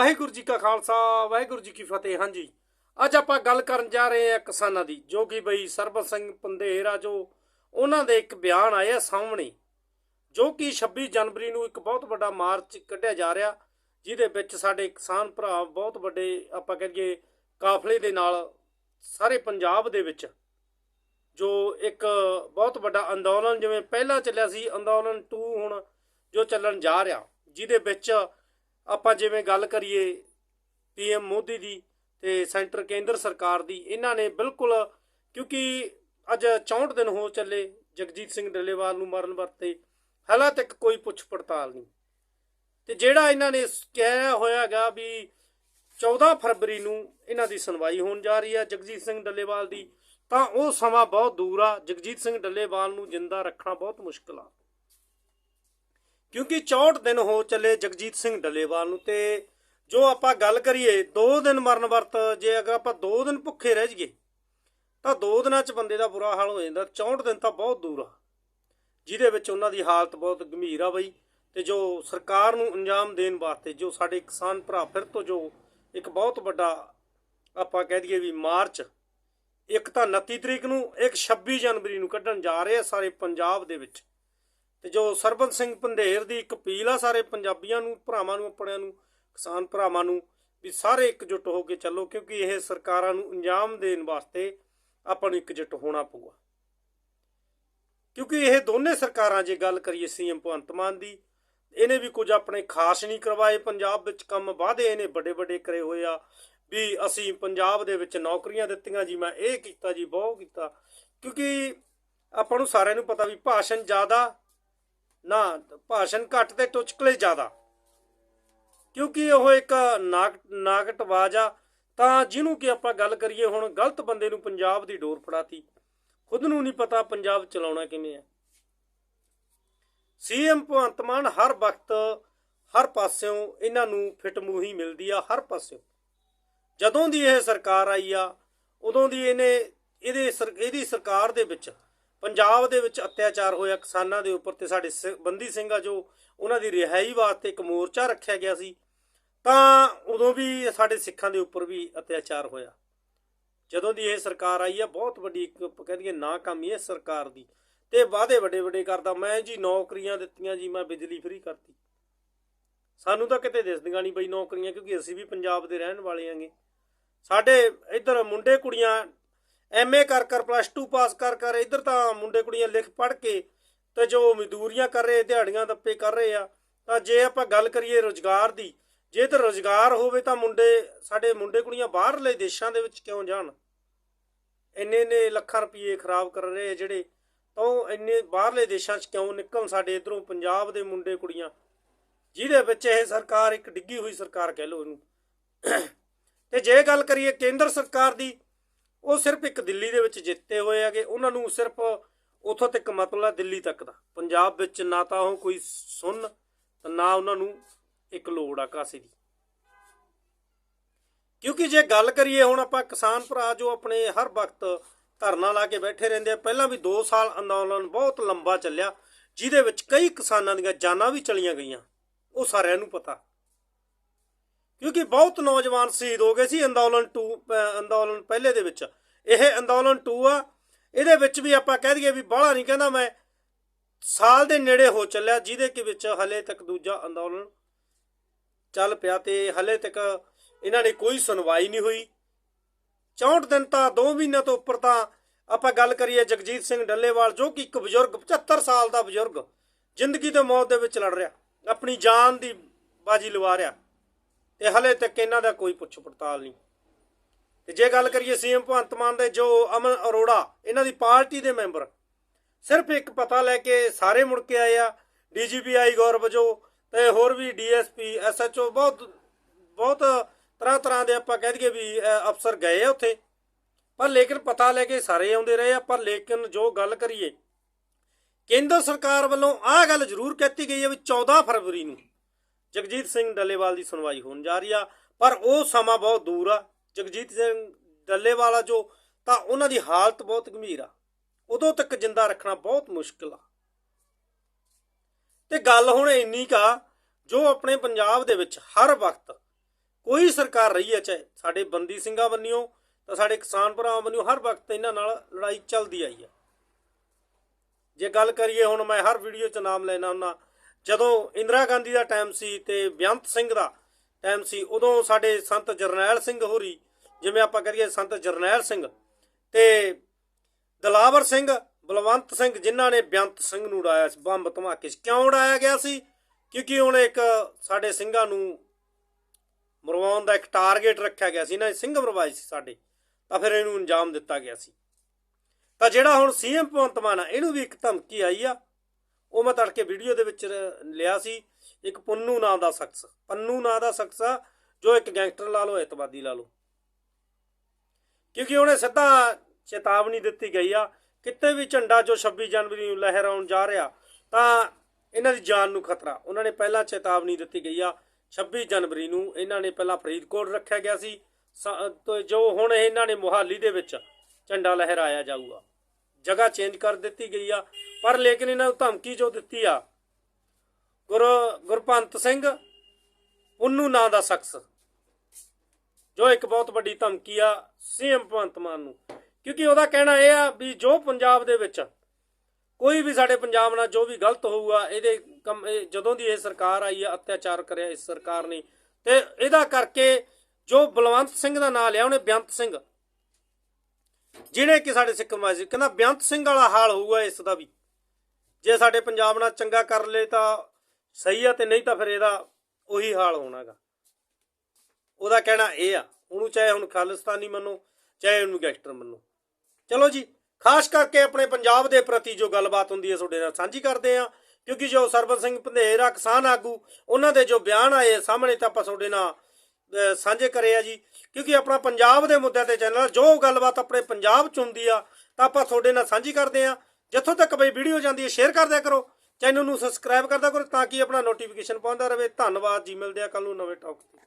ਵਾਹਿਗੁਰੂ ਜੀ ਕਾ ਖਾਲਸਾ, ਵਾਹਿਗੁਰੂ ਜੀ ਕੀ ਫਤਿਹ। ਹਾਂਜੀ, ਅੱਜ ਆਪਾਂ ਗੱਲ ਕਰਨ ਜਾ ਰਹੇ ਹਾਂ ਕਿਸਾਨਾਂ ਦੀ, ਜੋ ਕਿ ਬਈ ਸਰਬਤ ਸਿੰਘ ਪੰਧੇਰ ਜੋ ਉਹਨਾਂ ਦੇ ਇੱਕ ਬਿਆਨ ਆਇਆ ਸਾਹਮਣੇ, ਜੋ ਕਿ 26 ਜਨਵਰੀ ਨੂੰ ਇੱਕ ਬਹੁਤ ਵੱਡਾ ਮਾਰਚ ਕੱਢਿਆ ਜਾ ਰਿਹਾ, ਜਿਹਦੇ ਵਿੱਚ ਸਾਡੇ ਕਿਸਾਨ ਭਰਾ ਬਹੁਤ ਵੱਡੇ, ਆਪਾਂ ਕਹੀਏ ਕਾਫਲੇ ਦੇ ਨਾਲ ਸਾਰੇ ਪੰਜਾਬ ਦੇ ਵਿੱਚ ਜੋ ਇੱਕ ਬਹੁਤ ਵੱਡਾ ਅੰਦੋਲਨ ਜਿਵੇਂ ਪਹਿਲਾਂ ਚੱਲਿਆ ਸੀ, ਅੰਦੋਲਨ 2 ਹੁਣ ਜੋ ਚੱਲਣ ਜਾ ਰਿਹਾ, ਜਿਹਦੇ ਵਿੱਚ ਆਪਾਂ ਜਿਵੇਂ ਗੱਲ ਕਰੀਏ ਪੀਐਮ ਮੋਦੀ ਦੀ ਤੇ ਸੈਂਟਰ ਕੇਂਦਰ ਸਰਕਾਰ ਦੀ, ਇਹਨਾਂ ਨੇ ਬਿਲਕੁਲ ਕਿਉਂਕਿ ਅੱਜ 64 ਦਿਨ ਹੋ ਚੱਲੇ ਜਗਜੀਤ ਸਿੰਘ ਡੱਲੇਵਾਲ ਨੂੰ ਮਰਨ ਵਰਤੇ, ਹਾਲਾਂ ਤੱਕ ਕੋਈ ਪੁੱਛ ਪੜਤਾਲ ਨਹੀਂ। ਤੇ ਜਿਹੜਾ ਇਹਨਾਂ ਨੇ ਕਿਹਾ ਹੋਇਆਗਾ ਵੀ 14 ਫਰਵਰੀ ਨੂੰ ਇਹਨਾਂ ਦੀ ਸੁਣਵਾਈ ਹੋਣ ਜਾ ਰਹੀ ਹੈ ਜਗਜੀਤ ਸਿੰਘ ਡੱਲੇਵਾਲ ਦੀ, ਤਾਂ ਉਹ ਸਮਾਂ ਬਹੁਤ ਦੂਰ ਆ। ਜਗਜੀਤ ਸਿੰਘ ਡੱਲੇਵਾਲ ਨੂੰ ਜਿੰਦਾ ਰੱਖਣਾ ਬਹੁਤ ਮੁਸ਼ਕਲ ਆ। ਕਿਉਂਕਿ 64 ਦਿਨ ਹੋ ਚੱਲੇ ਜਗਜੀਤ ਸਿੰਘ ਡੱਲੇਵਾਲ ਨੂੰ ਤੇ ਜੋ ਆਪਾਂ ਗੱਲ ਕਰੀਏ 2 ਦਿਨ ਮਰਨ ਵਰਤ, ਜੇ ਅਗਰ ਆਪਾਂ 2 ਦਿਨ ਭੁੱਖੇ ਰਹਿ ਜਾਈਏ, ਤਾਂ 2 ਦਿਨਾਂ 'ਚ ਬੰਦੇ ਦਾ ਬੁਰਾ ਹਾਲ ਹੋ ਜਾਂਦਾ। 64 ਦਿਨ ਤਾਂ ਬਹੁਤ ਦੂਰ ਆ। ਜਿਹਦੇ ਵਿੱਚ ਉਹਨਾਂ ਦੀ ਹਾਲਤ ਬਹੁਤ ਗੰਭੀਰ ਆ ਬਈ, ਤੇ ਜੋ ਸਰਕਾਰ ਨੂੰ ਅੰਜਾਮ ਦੇਣ ਵਾਸਤੇ, ਜੋ ਸਾਡੇ ਕਿਸਾਨ ਭਰਾ ਫਿਰ ਤੋਂ ਜੋ ਇੱਕ ਬਹੁਤ ਵੱਡਾ ਆਪਾਂ ਕਹਿ ਦਈਏ ਵੀ ਮਾਰਚ, ਇੱਕ ਤਾਂ 29 ਤਰੀਕ ਨੂੰ, ਇੱਕ 26 ਜਨਵਰੀ ਨੂੰ ਕੱਢਣ ਜਾ ਰਹੇ ਆ ਸਾਰੇ ਪੰਜਾਬ ਦੇ ਵਿੱਚ। ਤੇ ਜੋ ਸਰਬਤ ਸਿੰਘ ਪੰਧੇਰ ਦੀ ਇੱਕ ਅਪੀਲ ਆ ਸਾਰੇ ਪੰਜਾਬੀਆਂ ਨੂੰ, ਭਰਾਵਾਂ ਨੂੰ, ਆਪਣਿਆਂ ਨੂੰ, ਕਿਸਾਨ ਭਰਾਵਾਂ ਨੂੰ ਵੀ ਸਾਰੇ ਇਕਜੁੱਟ ਹੋ ਕੇ ਚੱਲੋ, ਕਿਉਂਕਿ ਇਹ ਸਰਕਾਰਾਂ ਨੂੰ ਅੰਜਾਮ ਦੇਣ ਵਾਸਤੇ ਆਪਾਂ ਨੂੰ ਇਕਜੁੱਟ ਹੋਣਾ ਪਊਗਾ। ਕਿਉਂਕਿ ਇਹ ਦੋਨੇ ਸਰਕਾਰਾਂ ਜੇ ਗੱਲ ਕਰੀਏ ਸੀਐਮ ਭਗਵੰਤ ਮਾਨ ਦੀ, ਇਹਨੇ ਵੀ ਕੁਝ ਆਪਣੇ ਖਾਸ ਨਹੀਂ ਕਰਵਾਏ, ਪੰਜਾਬ ਵਿੱਚ ਕੰਮ ਵਾਅਦੇ ਇਹਨੇ ਵੱਡੇ ਵੱਡੇ ਕਰੇ ਹੋਏ ਆ, ਵੀ ਅਸੀਂ ਪੰਜਾਬ ਦੇ ਵਿੱਚ ਨੌਕਰੀਆਂ ਦਿੱਤੀਆਂ, ਜੀ ਮੈਂ ਇਹ ਕੀਤਾ, ਜੀ ਬਹੁਤ ਕੀਤਾ, ਕਿਉਂਕਿ ਆਪਾਂ ਨੂੰ ਸਾਰਿਆਂ ਨੂੰ ਪਤਾ ਵੀ ਭਾਸ਼ਣ ਜ਼ਿਆਦਾ ਨਾ, ਭਾਸ਼ਣ ਘੱਟ ਤੇ ਟੁਚਕਲੇ ਜ਼ਿਆਦਾ। ਕਿਉਂਕਿ ਉਹ ਇੱਕ ਨਾਕ, ਨਾਗਟਵਾਜ ਆ, ਤਾਂ ਜਿਹਨੂੰ ਕਿ ਆਪਾਂ ਗੱਲ ਕਰੀਏ ਹੁਣ ਗਲਤ ਬੰਦੇ ਨੂੰ ਪੰਜਾਬ ਦੀ ਡੋਰ ਫੜਾਤੀ। ਖੁਦ ਨੂੰ ਨਹੀਂ ਪਤਾ ਪੰਜਾਬ ਚਲਾਉਣਾ ਕਿਵੇਂ ਹੈ ਸੀਐਮ ਭਗਵੰਤ ਮਾਨ ਹਰ ਵਕਤ ਹਰ ਪਾਸਿਓਂ ਇਹਨਾਂ ਨੂੰ ਫਿੱਟ ਮੂਹੀ ਮਿਲਦੀ ਆ, ਹਰ ਪਾਸਿਓਂ। ਜਦੋਂ ਦੀ ਇਹ ਸਰਕਾਰ ਆਈ ਆ, ਉਦੋਂ ਦੀ ਇਹਨੇ, ਇਹਦੇ ਸਰ- ਇਹਦੀ ਸਰਕਾਰ ਦੇ ਵਿੱਚ ਪੰਜਾਬ ਦੇ ਵਿੱਚ ਅਤਿਆਚਾਰ ਹੋਇਆ ਕਿਸਾਨਾਂ ਦੇ ਉੱਪਰ ਤੇ ਸਾਡੇ ਸਿ- ਬੰਦੀ ਸਿੰਘ ਆ ਜੋ, ਉਹਨਾਂ ਦੀ ਰਿਹਾਈ ਵਾਸਤੇ ਇੱਕ ਮੋਰਚਾ ਰੱਖਿਆ ਗਿਆ ਸੀ। ਤਾਂ ਉਦੋਂ ਵੀ ਸਾਡੇ ਸਿੱਖਾਂ ਦੇ ਉੱਪਰ ਵੀ ਅਤਿਆਚਾਰ ਹੋਇਆ। ਜਦੋਂ ਦੀ ਇਹ ਸਰਕਾਰ ਆਈ ਆ, ਬਹੁਤ ਵੱਡੀ ਇੱਕ ਕਹਿੰਦੀ ਦਈਏ ਨਾਕਾਮੀ ਹੈ ਸਰਕਾਰ ਦੀ। ਤੇ ਵਾਅਦੇ ਵੱਡੇ ਵੱਡੇ ਕਰਦਾ। ਮੈਂ ਜੀ ਨੌਕਰੀਆਂ ਦਿੱਤੀਆਂ ਜੀ, ਮੈਂ ਬਿਜਲੀ ਫ੍ਰੀ ਕਰਤੀ। ਸਾਨੂੰ ਤਾਂ ਕਿਤੇ ਦਿਸਦੀਆਂ ਨਹੀਂ ਬਈ ਨੌਕਰੀਆਂ, ਕਿਉਂਕਿ ਅਸੀਂ ਵੀ ਪੰਜਾਬ ਦੇ ਰਹਿਣ ਵਾਲੇ ਆਂਗੇ। ਸਾਡੇ ਇੱਧਰ ਮੁੰਡੇ ਕੁੜੀਆਂ ਐਮਏ ਕਰ ਕਰ ਪਲੱਸ 2 ਪਾਸ ਕਰ ਕਰ ਇੱਧਰ ਤਾਂ ਮੁੰਡੇ ਕੁੜੀਆਂ ਲਿਖ ਪੜ੍ਹ ਕੇ ਤੇ ਜੋ ਮਜ਼ਦੂਰੀਆਂ ਕਰ ਰਹੇ, ਦਿਹਾੜੀਆਂ ਦੱਪੇ ਕਰ ਰਹੇ ਆ, ਤਾਂ ਜੇ ਆਪਾਂ ਗੱਲ ਕਰੀਏ ਰੋਜ਼ਗਾਰ ਦੀ, ਜੇ ਤਾਂ ਰੋਜ਼ਗਾਰ ਹੋਵੇ ਤਾਂ ਮੁੰਡੇ, ਸਾਡੇ ਮੁੰਡੇ ਕੁੜੀਆਂ ਬਾਹਰਲੇ ਦੇਸ਼ਾਂ ਦੇ ਵਿੱਚ ਕਿਉਂ ਜਾਣ? ਇੰਨੇ ਨੇ ਲੱਖਾਂ ਰੁਪਏ ਖਰਾਬ ਕਰ ਰਹੇ ਆ ਜਿਹੜੇ, ਤਾਂ ਉਹ ਇੰਨੇ ਬਾਹਰਲੇ ਦੇਸ਼ਾਂ 'ਚ ਕਿਉਂ ਨਿਕਲਣ ਸਾਡੇ ਇਧਰੋਂ ਪੰਜਾਬ ਦੇ ਮੁੰਡੇ ਕੁੜੀਆਂ? ਜਿਹਦੇ ਵਿੱਚ ਇਹ ਸਰਕਾਰ ਇੱਕ ਡਿੱਗੀ ਹੋਈ ਸਰਕਾਰ ਕਹਿ ਲਓ ਇਹਨੂੰ। ਤੇ ਜੇ ਗੱਲ ਕਰੀਏ ਕੇਂਦਰ ਸਰਕਾਰ ਦੀ ਉਹ ਸਿਰਫ ਇੱਕ ਦਿੱਲੀ ਦੇ ਵਿੱਚ ਜਿੱਤੇ ਹੋਏ ਹੈਗੇ। ਉਹਨਾਂ ਨੂੰ ਸਿਰਫ ਉਥੋਂ ਤੱਕ ਮਤਲਬ ਦਿੱਲੀ ਤੱਕ ਦਾ। ਪੰਜਾਬ ਵਿੱਚ ਨਾ ਤਾਂ ਉਹ ਕੋਈ ਸੁਣ ਨਾ ਉਹਨਾਂ ਨੂੰ ਇੱਕ ਲੋੜ ਆ ਕਾਸੇ ਦੀ। ਕਿਉਂਕਿ ਜੇ ਗੱਲ ਕਰੀਏ ਹੁਣ ਆਪਾਂ ਕਿਸਾਨ ਭਰਾ ਜੋ ਆਪਣੇ ਹਰ ਵਕਤ ਧਰਨਾ ਲਾ ਕੇ ਬੈਠੇ ਰਹਿੰਦੇ ਆ, ਪਹਿਲਾਂ ਵੀ 2 ਸਾਲ ਅੰਦੋਲਨ ਬਹੁਤ ਲੰਬਾ ਚੱਲਿਆ, ਜਿਹਦੇ ਵਿੱਚ ਕਈ ਕਿਸਾਨਾਂ ਦੀਆਂ ਜਾਨਾਂ ਵੀ ਚਲੀਆਂ ਗਈਆਂ। ਉਹ ਸਾਰਿਆਂ ਨੂੰ ਪਤਾ। ਕਿਉਂਕਿ ਬਹੁਤ ਨੌਜਵਾਨ ਸ਼ਹੀਦ ਹੋ ਗਏ ਸੀ ਅੰਦੋਲਨ 2 ਅੰਦੋਲਨ ਪਹਿਲੇ ਦੇ ਵਿੱਚ। ਇਹ ਅੰਦੋਲਨ 2 ਆ। ਇਹਦੇ ਵਿੱਚ ਵੀ ਆਪਾਂ ਕਹਿ ਦਈਏ ਵੀ ਬਾਹਲਾ ਨਹੀਂ ਕਹਿੰਦਾ ਮੈਂ। ਸਾਲ ਦੇ ਨੇੜੇ ਹੋ ਚੱਲਿਆ, ਜਿਹਦੇ ਕਿ ਵਿੱਚ ਹਲੇ ਤੱਕ ਦੂਜਾ ਅੰਦੋਲਨ ਚੱਲ ਪਿਆ ਤੇ ਹਲੇ ਤੱਕ ਇਹਨਾਂ ਨੇ ਕੋਈ ਸੁਣਵਾਈ ਨਹੀਂ ਹੋਈ। 64 ਦਿਨ ਤਾਂ 2 ਮਹੀਨਿਆਂ ਤੋਂ ਉੱਪਰ ਤਾਂ ਆਪਾਂ ਗੱਲ ਕਰੀਏ ਜਗਜੀਤ ਸਿੰਘ ਡੱਲੇਵਾਲ, ਜੋ ਕਿ ਇੱਕ ਬਜ਼ੁਰਗ 75 ਸਾਲ ਦਾ ਬਜ਼ੁਰਗ, ਜ਼ਿੰਦਗੀ ਤੇ ਮੌਤ ਦੇ ਵਿੱਚ ਲੜ ਰਿਹਾ। ਆਪਣੀ ਜਾਨ ਦੀ ਬਾਜੀ ਲਵਾ ਰਿਹਾ। ਤੇ ਹਲੇ ਤੱਕ ਇਹਨਾਂ ਦਾ ਕੋਈ ਪੁੱਛ ਪੜਤਾਲ ਨਹੀਂ। ਤੇ ਜੇ ਗੱਲ ਕਰੀਏ ਸੀਐਮ ਭਗਵੰਤ ਮਾਨ ਦੇ, ਜੋ ਅਮਨ ਅਰੋੜਾ, ਇਹਨਾਂ ਦੀ ਪਾਰਟੀ ਦੇ ਮੈਂਬਰ, ਸਿਰਫ ਇੱਕ ਪਤਾ ਲੈ ਕੇ ਸਾਰੇ ਮੁੜ ਕੇ ਆਏ ਆ ਡੀਜੀਪੀਆਈ ਗੌਰਵ ਜੋ ਤੇ ਹੋਰ ਵੀ ਡੀਐਸਪੀ, ਐਸਐਚਓ, ਬਹੁਤ ਬਹੁਤ ਤਰ੍ਹਾਂ ਤਰ੍ਹਾਂ ਦੇ ਆਪਾਂ ਕਹਿ ਦਈਏ ਵੀ ਅਫਸਰ ਗਏ ਆ ਉੱਥੇ। ਪਰ ਲੇਕਿਨ ਪਤਾ ਲੈ ਕੇ ਸਾਰੇ ਆਉਂਦੇ ਰਹੇ ਆ, ਪਰ ਲੇਕਿਨ ਜੋ ਗੱਲ ਕਰੀਏ, ਕੇਂਦਰ ਸਰਕਾਰ ਵੱਲੋਂ ਆਹ ਗੱਲ ਜ਼ਰੂਰ ਕਹਿਤੀ ਗਈ ਹੈ ਵੀ 14 ਫਰਵਰੀ ਨੂੰ ਜਗਜੀਤ ਸਿੰਘ ਡੱਲੇਵਾਲ ਦੀ ਸੁਣਵਾਈ ਹੋਣ ਜਾ ਰਹੀ ਆ, ਪਰ ਉਹ ਸਮਾਂ ਬਹੁਤ ਦੂਰ ਆ। ਜਗਜੀਤ ਸਿੰਘ ਡੱਲੇਵਾਲ ਆ ਜੋ, ਤਾਂ ਉਹਨਾਂ ਦੀ ਹਾਲਤ ਬਹੁਤ ਗੰਭੀਰ ਆ। ਉਦੋਂ ਤੱਕ ਜਿੰਦਾ ਰੱਖਣਾ ਬਹੁਤ ਮੁਸ਼ਕਲ ਆ। ਤੇ ਗੱਲ ਹੁਣ ਇੰਨੀ ਕਾ ਜੋ ਆਪਣੇ ਪੰਜਾਬ ਦੇ ਵਿੱਚ ਹਰ ਵਕਤ ਕੋਈ ਸਰਕਾਰ ਰਹੀ ਹੈ ਚਾਹੇ ਸਾਡੇ ਬੰਦੀ ਸਿੰਘਾਂ ਬੰਨਿਓ ਤਾਂ ਸਾਡੇ ਕਿਸਾਨ ਭਰਾਵਾਂ ਬੰਨਿਓ ਹਰ ਵਕਤ ਇਹਨਾਂ ਨਾਲ ਲੜਾਈ ਚੱਲਦੀ ਆਈ ਹੈ ਜੇ ਗੱਲ ਕਰੀਏ ਹੁਣ ਮੈਂ ਹਰ ਵੀਡੀਓ 'ਚ ਨਾਮ ਲੈਣਾ ਹੁੰਦਾ ਜਦੋਂ ਇੰਦਰਾ ਗਾਂਧੀ ਦਾ ਟਾਈਮ ਸੀ ਤੇ ਬੇਅੰਤ ਸਿੰਘ ਦਾ ਟਾਈਮ ਸੀ, ਉਦੋਂ ਸਾਡੇ ਸੰਤ ਜਰਨੈਲ ਸਿੰਘ ਹੋਰੀ, ਜਿਵੇਂ ਆਪਾਂ ਕਰੀਏ ਸੰਤ ਜਰਨੈਲ ਸਿੰਘ ਤੇ ਦਲਾਵਰ ਸਿੰਘ, ਬਲਵੰਤ ਸਿੰਘ, ਜਿਨ੍ਹਾਂ ਨੇ ਬੇਅੰਤ ਸਿੰਘ ਨੂੰ ਉਡਾਇਆ ਸੀ, ਬੰਬ ਧਮਾਕੇ 'ਚ। ਕਿਉਂ ਉਡਾਇਆ ਗਿਆ ਸੀ? ਕਿਉਂਕਿ ਹੁਣ ਇੱਕ ਸਾਡੇ ਸਿੰਘਾਂ ਨੂੰ ਮਰਵਾਉਣ ਦਾ ਇੱਕ ਟਾਰਗੇਟ ਰੱਖਿਆ ਗਿਆ ਸੀ ਨਾ ਇਹ ਸਿੰਘ ਮਰਵਾਏ ਸੀ ਸਾਡੇ, ਤਾਂ ਫਿਰ ਇਹਨੂੰ ਅੰਜਾਮ ਦਿੱਤਾ ਗਿਆ ਸੀ। ਤਾਂ ਜਿਹੜਾ ਹੁਣ ਸੀਐਮ ਭਗਵੰਤ ਮਾਨ ਆ, ਇਹਨੂੰ ਵੀ ਇੱਕ ਧਮਕੀ ਆਈ ਆ ਉਹ ਮੈਂ ਤੜਕੇ ਵੀਡੀਓ ਦੇ ਵਿੱਚ ਲਿਆ ਸੀ। ਇੱਕ ਪੁੰਨੂ ਨਾਂ ਦਾ ਸ਼ਖਸ। ਪੰਨੂ ਨਾਂ ਦਾ ਸ਼ਖਸ ਆ, ਜੋ ਇੱਕ ਗੈਂਗਸਟਰ ਲਾ ਲਓ ਇਤਵਾਦੀ ਲਾ ਲਓ। ਕਿਉਂਕਿ ਉਹਨੇ ਸਿੱਧਾ ਚੇਤਾਵਨੀ ਦਿੱਤੀ ਗਈ ਆ, ਕਿਤੇ ਵੀ ਝੰਡਾ ਜੋ 26 ਜਨਵਰੀ ਨੂੰ ਲਹਿਰਾਉਣ ਜਾ ਰਿਹਾ, ਤਾਂ ਇਹਨਾਂ ਦੀ ਜਾਨ ਨੂੰ ਖਤਰਾ। ਉਹਨਾਂ ਨੇ ਪਹਿਲਾਂ ਚੇਤਾਵਨੀ ਦਿੱਤੀ ਗਈ ਆ 26 ਜਨਵਰੀ ਨੂੰ ਇਹਨਾਂ ਨੇ ਪਹਿਲਾਂ ਫਰੀਦਕੋਟ ਰੱਖਿਆ ਗਿਆ ਸੀ। ਸ- ਜੋ ਹੁਣ ਇਹਨਾਂ ਨੇ ਮੁਹਾਲੀ ਦੇ ਵਿੱਚ ਝੰਡਾ ਲਹਿਰਾਇਆ ਜਾਊਗਾ। ਜਗ੍ਹਾ ਚੇਂਜ ਕਰ ਦਿੱਤੀ ਗਈ ਆ। ਪਰ ਲੇਕਿਨ ਇਹਨਾਂ ਨੂੰ ਧਮਕੀ ਜੋ ਦਿੱਤੀ ਆ, ਗੁਰ, ਗੁਰਪੰਤ ਸਿੰਘ ਉਹਨੂੰ ਨਾਂ ਦਾ ਸ਼ਖਸ, ਜੋ ਇੱਕ ਬਹੁਤ ਵੱਡੀ ਧਮਕੀ ਆ ਸੀਐਮ ਭਗਵੰਤ ਮਾਨ ਨੂੰ। ਕਿਉਂਕਿ ਉਹਦਾ ਕਹਿਣਾ ਇਹ ਆ ਵੀ ਜੋ ਪੰਜਾਬ ਦੇ ਵਿੱਚ ਕੋਈ ਵੀ ਸਾਡੇ ਪੰਜਾਬ ਨਾਲ ਜੋ ਵੀ ਗਲਤ ਹੋਊਗਾ, ਇਹਦੇ ਕੰਮ- ਇਹ ਜਦੋਂ ਦੀ ਇਹ ਸਰਕਾਰ ਆਈ ਆ, ਅਤਿਆਚਾਰ ਕਰਿਆ ਇਸ ਸਰਕਾਰ ਨੇ। ਤੇ ਇਹਦਾ ਕਰਕੇ ਜੋ ਬਲਵੰਤ ਸਿੰਘ ਦਾ ਨਾਂ ਲਿਆ, ਉਹਨੇ ਬੇਅੰਤ ਸਿੰਘ ਜਿਹਨੇ ਕਿ ਸਾਡੇ ਸਿੱਖ ਸਮਾਜ ਕਹਿੰਦਾ ਬੇਅੰਤ ਸਿੰਘ ਵਾਲਾ ਹਾਲ ਹੋਊਗਾ ਇਸ ਦਾ ਵੀ। ਜੇ ਸਾਡੇ ਪੰਜਾਬ ਨਾਲ ਚੰਗਾ ਕਰ ਲੇ ਤਾਂ ਸਹੀ ਆ ਤੇ ਨਹੀਂ ਤਾਂ ਫਿਰ ਇਹਦਾ ਉਹੀ ਹਾਲ ਹੋਣਾਗਾ। ਉਹਦਾ ਕਹਿਣਾ ਇਹ ਆ, ਉਹਨੂੰ ਚਾਹੇ ਹੁਣ ਖਾਲਿਸਤਾਨੀ ਮੰਨੋ, ਚਾਹੇ ਉਹਨੂੰ ਗੈਂਗਸਟਰ ਮੰਨੋ। ਚਲੋ ਜੀ, ਖਾਸ ਕਰਕੇ ਆਪਣੇ ਪੰਜਾਬ ਦੇ ਪ੍ਰਤੀ ਜੋ ਗੱਲਬਾਤ ਹੁੰਦੀ ਹੈ ਤੁਹਾਡੇ ਨਾਲ ਸਾਂਝੀ ਕਰਦੇ ਆ ਕਿਉਂਕਿ ਜੋ ਸਰਬਤ ਸਿੰਘ ਪੰਧੇਰਾ ਕਿਸਾਨ ਆਗੂ, ਉਹਨਾਂ ਦੇ ਜੋ ਬਿਆਨ ਆਏ ਸਾਹਮਣੇ ਤਾਂ ਆਪਾਂ ਤੁਹਾਡੇ ਨਾਲ ਸਾਂਝੇ ਕਰੇ ਆ ਜੀ। ਕਿਉਂਕਿ ਆਪਣਾ ਪੰਜਾਬ ਦੇ ਮੁੱਦਿਆਂ ਤੇ ਚੈਨਲ ਜੋ ਗੱਲਬਾਤ ਆਪਣੇ ਪੰਜਾਬ ਚ ਹੁੰਦੀ ਆ, ਤਾਂ ਆਪਾਂ ਤੁਹਾਡੇ ਨਾਲ ਸਾਂਝੀ ਕਰਦੇ ਆ। ਜਿੱਥੋਂ ਤੱਕ ਬਈ ਵੀਡੀਓ ਜਾਂਦੀ ਹੈ ਸ਼ੇਅਰ ਕਰ ਦਿਆ ਕਰੋ। ਚੈਨਲ ਨੂੰ ਸਬਸਕ੍ਰਾਈਬ ਕਰਦਾ ਕਰੋ, ਤਾਂ ਕਿ ਆਪਣਾ ਨੋਟੀਫਿਕੇਸ਼ਨ ਪਹੁੰਚਦਾ ਰਹੇ। ਧੰਨਵਾਦ ਜੀ ਮਿਲਦੇ ਆ ਕੱਲ ਨੂੰ ਨਵੇਂ ਟੌਕ ਤੇ।